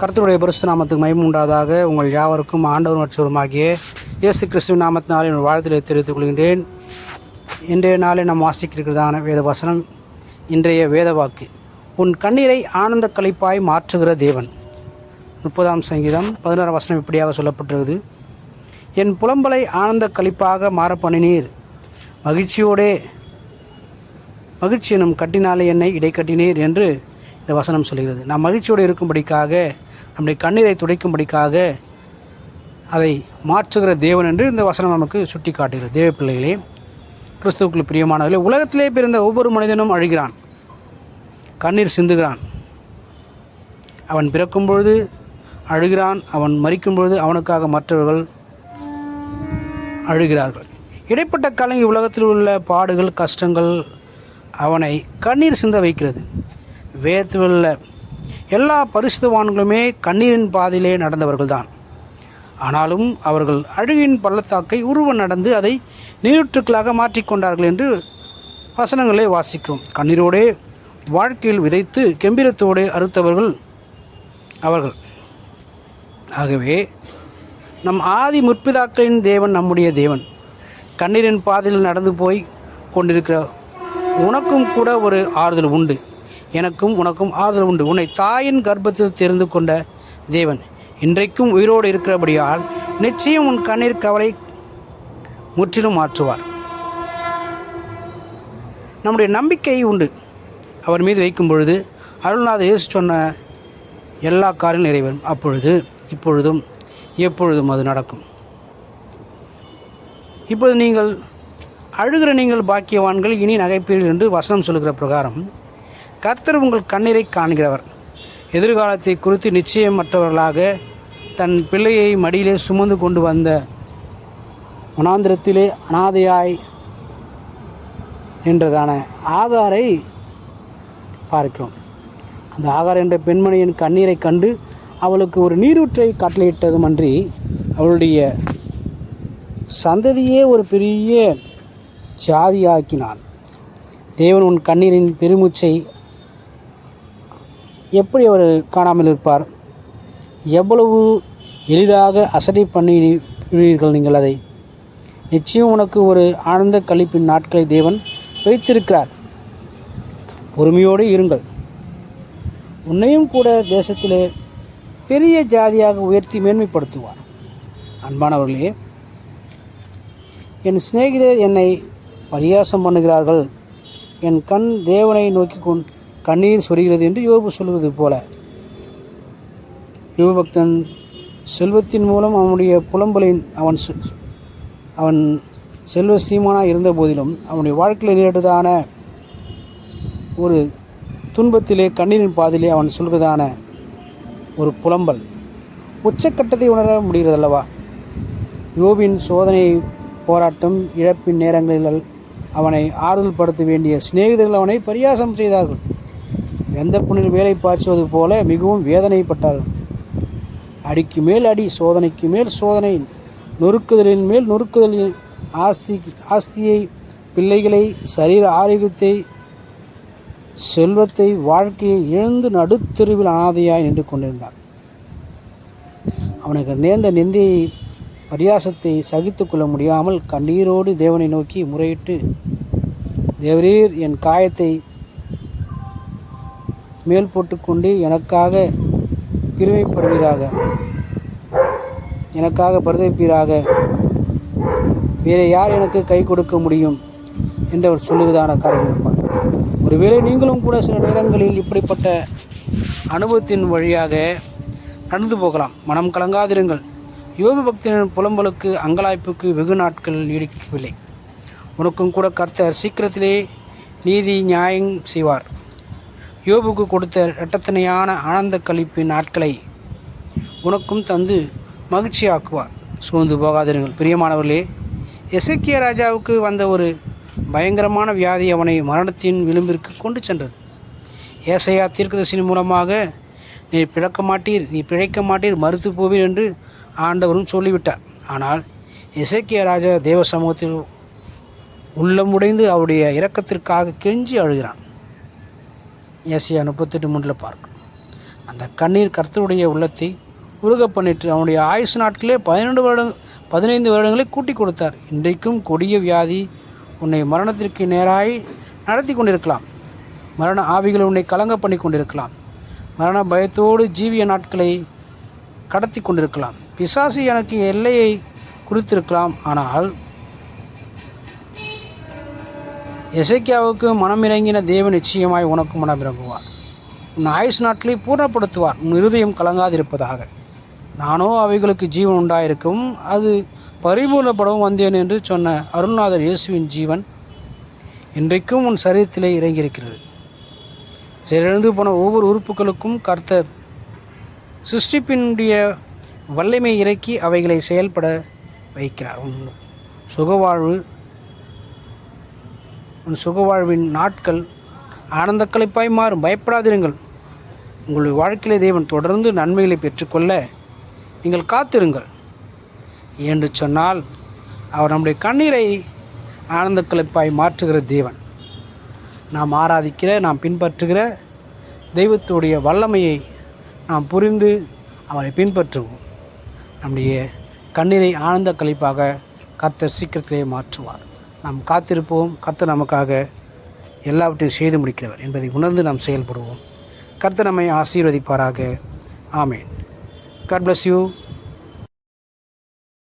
கருத்துடைய பரிசு நாமத்துக்கு மயம் உண்டாதாக உங்கள் யாவருக்கும் ஆண்டவர் மற்றவருமாகிய இயேசு கிறிஸ்துவ நாமத்தினாலே என் வாழ்த்திலே தெரிவித்துக் கொள்கின்றேன். இன்றைய நாளை நாம் வாசிக்கிறதான வேத வசனம் இன்றைய வேத வாக்கு உன் கண்ணீரை ஆனந்த கலைப்பாய் மாற்றுகிற தேவன். முப்பதாம் சங்கீதம் பதினாறாம் வசனம் இப்படியாக சொல்லப்பட்டிருக்குது. என் புலம்பலை ஆனந்த கழிப்பாக மாற பண்ணினீர். மகிழ்ச்சியோடே மகிழ்ச்சி எனும் கட்டினாலே என்னை இடைக்கட்டினீர் என்று இந்த வசனம் சொல்கிறது நாம் மகிழ்ச்சியோடு இருக்கும்படிக்காக நம்முடைய கண்ணீரை துடைக்கும்படிக்காக அதை மாற்றுகிற தேவன் என்று இந்த வசனம் நமக்கு சுட்டி காட்டுகிறது தேவ பிள்ளைகளே கிறிஸ்துவுக்குள் பிரியமானவர்களே உலகத்திலே பிறந்த ஒவ்வொரு மனிதனும் அழுகிறான். கண்ணீர் சிந்துகிறான். அவன் பிறக்கும் பொழுது அழுகிறான் அவன் மறிக்கும் பொழுது அவனுக்காக மற்றவர்கள் அழுகிறார்கள். இடைப்பட்ட கலங்கி உலகத்தில் உள்ள பாடுகள் கஷ்டங்கள் அவனை கண்ணீர் சிந்த வைக்கிறது. வேதத்தில் உள்ள எல்லா பரிசுத்தவான்களுமே கண்ணீரின் பாதையிலே நடந்தவர்கள்தான். ஆனாலும் அவர்கள் அழுகின் பள்ளத்தாக்கை உருவ நடந்து அதை நீரூற்றுக்களாக மாற்றிக்கொண்டார்கள் என்று வசனங்களை வாசிக்கிறோம் கண்ணீரோடே வாழ்க்கையில் விதைத்து கெம்பீரத்தோடே அறுத்தவர்கள் அவர்கள். ஆகவே நம் ஆதி முற்பிதாக்களின் தேவன் நம்முடைய தேவன். கண்ணீரின் பாதையில் நடந்து போய் கொண்டிருக்கிற உனக்கும் கூட ஒரு ஆறுதல் உண்டு. எனக்கும் உனக்கும் ஆறுதல் உண்டு. உன்னை தாயின் கர்ப்பத்தில் தெரிந்து கொண்ட தேவன் இன்றைக்கும் உயிரோடு இருக்கிறபடியால் நிச்சயம் உன் கண்ணீர் கவலை முற்றிலும் மாற்றுவார். நம்முடைய நம்பிக்கை உண்டு. அவர் மீது வைக்கும் பொழுது அருள்நாத இயேசு சொன்ன எல்லா காரியம் நிறைவேறும். அப்பொழுது இப்பொழுதும் எப்பொழுதும் அது நடக்கும். இப்பொழுது நீங்கள் அழுகிற நீங்கள் பாக்கியவான்கள் இனி நகைப்பீர்கள் என்று வசனம் சொல்கிற பிரகாரம் கர்த்தர் உங்கள் கண்ணீரை காண்கிறவர். எதிர்காலத்தை குறித்து நிச்சயமற்றவர்களாக தன் பிள்ளையை மடியிலே சுமந்து கொண்டு வந்த வனாந்திரத்திலே அனாதையாய் என்றதான ஆகாரை பார்க்கிறோம். அந்த ஆகார் என்ற பெண்மணியின் கண்ணீரை கண்டு அவளுக்கு ஒரு நீரூற்றை கட்டளையிட்டதுமன்றி அவளுடைய சந்ததியே ஒரு பெரிய ஜாதியாக்கினான். தேவன் உன் கண்ணீரின் பெருமூச்சை எப்படி அவர் காணாமல் இருப்பார்? எவ்வளவு எளிதாக அசடி பண்ணுவீர்கள் நீங்கள் அதை? நிச்சயம் உனக்கு ஒரு ஆனந்த கழிப்பின் நாட்களை தேவன் வைத்திருக்கிறார். பொறுமையோடு இருங்கள். உன்னையும் கூட தேசத்திலே பெரிய ஜாதியாக உயர்த்தி மேன்மைப்படுத்துவார். அன்பானவர்களே என் சிநேகிதர் என்னை பரியாசம் பண்ணுகிறார்கள். என் கண் தேவனை நோக்கி கொண் கண்ணீர் சொரிகிறது என்று யோபு சொல்வது போல. யோபக்தன் செல்வத்தின் மூலம் அவனுடைய புலம்பலின் அவன் சு- அவன் செல்வ சீமானாக இருந்த போதிலும் அவனுடைய வாழ்க்கையில் நேரிட்டதான ஒரு துன்பத்திலே கண்ணீரின் பாதிலே அவன் சொல்கிறதான ஒரு புலம்பல். உச்சக்கட்டத்தை உணர முடிகிறது அல்லவா யோபின் சோதனை போராட்டம் இழப்பின் நேரங்களில் அவனை ஆறுதல் படுத்த வேண்டிய சிநேகிதர்கள் அவனை பரியாசம் செய்தார்கள். எந்த வேலை பாய்ச்சுவது போல மிகவும் வேதனைப்பட்டாள். அடிக்கு மேல் அடி சோதனைக்கு மேல் சோதனை நொறுக்குதலின் மேல் நொறுக்குதலின் ஆஸ்தி ஆஸ்தியை பிள்ளைகளை சரீர ஆரோக்கியத்தை செல்வத்தை வாழ்க்கையை இழந்து நடுத்தெருவில் அனாதையாய் நின்று கொண்டிருந்தான் அவனுக்கு நேர்ந்த நிந்தையை பரியாசத்தை சகித்து கொள்ள முடியாமல் கண்ணீரோடு தேவனை நோக்கி முறையிட்டு தேவரீர் என் காயத்தை மேல் போட்டுக்கொண்டு எனக்காக பெருமைப்படுவீராக. எனக்காக பரிதவிப்பீராக வேறு யார் எனக்கு கை கொடுக்க முடியும்? என்று அவர் சொல்லுவதான காரியம் இருப்பார். ஒருவேளை நீங்களும் கூட சில நேரங்களில் இப்படிப்பட்ட அனுபவத்தின் வழியாக நடந்து போகலாம். மனம் கலங்காதிருங்கள். யோக பக்தனின் புலம்பலுக்கு அங்கலாய்ப்புக்கு வெகு நாட்கள் நீடிக்கவில்லை. உனக்கும் கூட கர்த்தர் சீக்கிரத்திலே நீதி நியாயம் செய்வார். யோபுக்கு கொடுத்த இரட்டத்தனையான ஆனந்த கழிப்பின் நாட்களை உனக்கும் தந்து மகிழ்ச்சியாக்குவார். சூழ்ந்து போகாதிருங்கள் பிரியமானவர்களே எசக்கிய ராஜாவுக்கு வந்த ஒரு பயங்கரமான வியாதி அவனை மரணத்தின் விளிம்பிற்கு கொண்டு சென்றது. ஏசையா தீர்க்கதரிசியின் மூலமாக நீ பிழக்க மாட்டீர் நீ பிழைக்க மாட்டீர் மறுத்து போவீர் என்று ஆண்டவரும் சொல்லிவிட்டார். ஆனால் இசைக்கிய ராஜா தேவ சமூகத்தில் உள்ளமுடைந்து அவருடைய இரக்கத்திற்காக கெஞ்சி அழுகிறான். ஏசியா முப்பத்தெட்டு மூன்றில் பார்க்கும். அந்த கண்ணீர் கர்த்தருடைய உள்ளத்தை உருக பண்ணிட்டு அவனுடைய ஆயுசு நாட்களே பதினெண்டு வருடம் பதினைந்து வருடங்களை கூட்டி கொடுத்தார். இன்றைக்கும் கொடிய வியாதி உன்னை மரணத்திற்கு நேராய் நடத்தி கொண்டிருக்கலாம். மரண ஆவிகள் உன்னை கலங்க பண்ணி கொண்டிருக்கலாம். மரண பயத்தோடு ஜீவிய நாட்களை கடத்தி கொண்டிருக்கலாம். பிசாசு எனக்கு எல்லையை குறித்திருக்கலாம் ஆனால் எசைக்கியாவுக்கு மனமிறங்கின தேவன் நிச்சயமாய் உனக்கு மனமிறங்குவார். உன் ஆயுஷ் நாட்களை பூர்ணப்படுத்துவார். உன் இருதயம் கலங்காதிருப்பதாக. நானோ அவைகளுக்கு ஜீவன் உண்டாயிருக்கும். அது பரிபூர்ணப்படவும் வந்தேன் என்று சொன்ன அருள்நாதர் இயேசுவின் ஜீவன் இன்றைக்கும் உன் சரீரத்திலே இறங்கியிருக்கிறது. செயலிழந்து போன ஒவ்வொரு உறுப்புகளுக்கும் கர்த்தர் சிருஷ்டிப்பினுடைய வல்லமை இறக்கி அவைகளை செயல்பட வைக்கிறார். உன் சுகவாழ்வு உன் சுகவாழ்வின் நாட்கள் ஆனந்த களைப்பாய் மாறும். பயப்படாதிருங்கள். உங்களுடைய வாழ்க்கையிலே தேவன் தொடர்ந்து நன்மைகளை பெற்றுக்கொள்ள நீங்கள் காத்திருங்கள். என்று சொன்னால் அவர் நம்முடைய கண்ணீரை ஆனந்த களைப்பாய் மாற்றுகிற தேவன். நாம் ஆராதிக்கிற நாம் பின்பற்றுகிற தெய்வத்துடைய வல்லமையை நாம் புரிந்து அவரை பின்பற்றுவோம். நம்முடைய கண்ணீரை ஆனந்த கழிப்பாக கர்த்தர் சீக்கிரத்திலே மாற்றுவார். நாம் காத்திருப்போம். கர்த்தர் நமக்காக எல்லாவற்றையும் செய்து முடிக்கிறவர் என்பதை உணர்ந்து நாம் செயல்படுவோம். கர்த்தர் நம்மை ஆசீர்வதிப்பாராக. ஆமேன். God bless you